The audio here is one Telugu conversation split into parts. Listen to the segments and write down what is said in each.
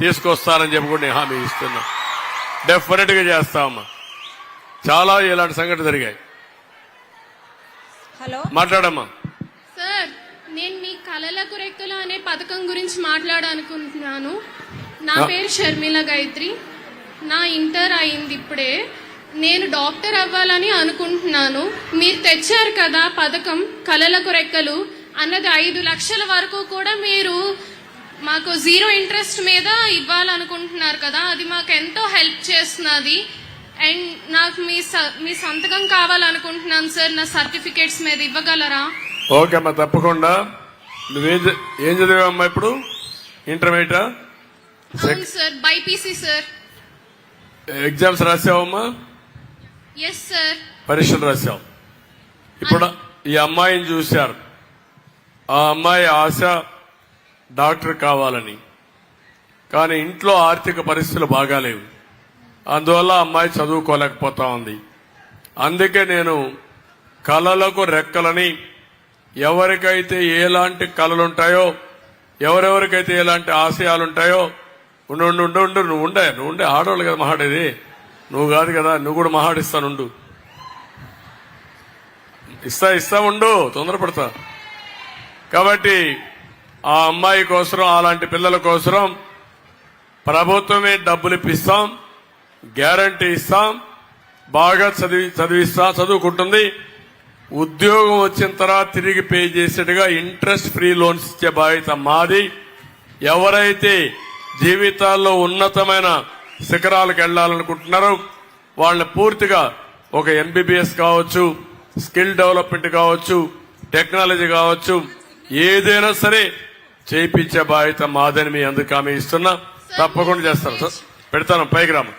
తీసుకొస్తానని చెప్పి కూడా నేను హామీ ఇస్తున్నా. డెఫినెట్గా చేస్తామమ్మా చాలా ఇలాంటి సంఘటన జరిగాయి. హలో? మాట్లాడమ్మా. సార్ నేను మీ కళలకు రెక్కలు అనే పథకం గురించి మాట్లాడాలనుకుంటున్నాను. నా. పేరు షర్మిల గాయత్రి. నా ఇంటర్ అయింది ఇప్పుడే. నేను డాక్టర్ అవ్వాలని అనుకుంటున్నాను. మీరు తెచ్చారు కదా పథకం కళలకు రెక్కలు అన్నది ఐదు లక్షల వరకు కూడా మీరు మాకు జీరో ఇంట్రెస్ట్ మీద ఇవ్వాలనుకుంటున్నారు కదా అది మాకు ఎంతో హెల్ప్ చేస్తున్నది. అండ్ నాకు మీ మీ సంతకం కావాలనుకుంటున్నాను సార్ నా సర్టిఫికేట్స్ మీద ఇవ్వగలరా? ఓకే అమ్మా తప్పకుండా. నువ్వేం ఏం చదివావమ్మా ఇప్పుడు? ఇంటర్మీడియటా అవును సార్ బైపీసీ సార్. ఎగ్జామ్స్ రాసావమ్మా? ఎస్ సార్ పరీక్షలు రాశావు ఇప్పుడు ఈ అమ్మాయిని చూశారు. ఆ అమ్మాయి ఆశ డాక్టర్ కావాలని. కానీ ఇంట్లో ఆర్థిక పరిస్థితులు బాగాలేవు. అందువల్ల అమ్మాయి చదువుకోలేకపోతా ఉంది. అందుకే నేను కళలకు రెక్కలని ఎవరికైతే ఎలాంటి కళలుంటాయో ఎవరెవరికైతే ఎలాంటి ఆశయాలుంటాయో ఉండు ఉండు ఉండు ఉండు నువ్వు ఉండే నువ్వు ఉండే ఆడవాళ్ళు కదా మహాడేది. నువ్వు కాదు కదా నువ్వు కూడా మహాడిస్తానుండు ఇస్తా ఇస్తా ఉండు తొందరపడతా. కాబట్టి ఆ అమ్మాయి కోసం అలాంటి పిల్లల కోసం ప్రభుత్వమే డబ్బులు ఇప్పిస్తాం గ్యారంటీ ఇస్తాం బాగా చదివి చదివిస్తాం చదువుకుంటుంది. ఉద్యోగం వచ్చిన తర్వాత తిరిగి పే చేసేట్టుగా ఇంట్రెస్ట్ ఫ్రీ లోన్స్ ఇచ్చే బాధ్యత మాది. ఎవరైతే జీవితాల్లో ఉన్నతమైన శిఖరాలకు వెళ్ళాలనుకుంటున్నారో వాళ్ళని పూర్తిగా ఒక ఎంబీబీఎస్ కావచ్చు స్కిల్ డెవలప్మెంట్ కావచ్చు టెక్నాలజీ కావచ్చు ఏదైనా సరే చేయించే బాధ్యత మాదని మీ అందుకు హామీ ఇస్తున్నా. తప్పకుండా చేస్తాను. సార్. పెడతాను పైకి రాము.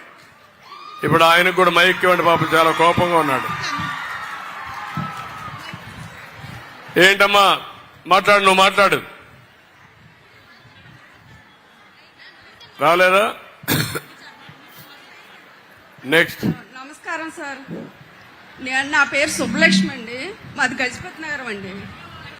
ఇప్పుడు ఆయనకు కూడా మైక్ ఇవ్వండి పాపం చాలా కోపంగా ఉన్నాడు. ఏంటమ్మా? మాట్లాడు నువ్వు మాట్లాడు. రాలేదా? నెక్స్ట్. నమస్కారం సార్. నేను నా పేరు సుబ్బలక్ష్మి అండి. మాది గజపతి నగరం అండి.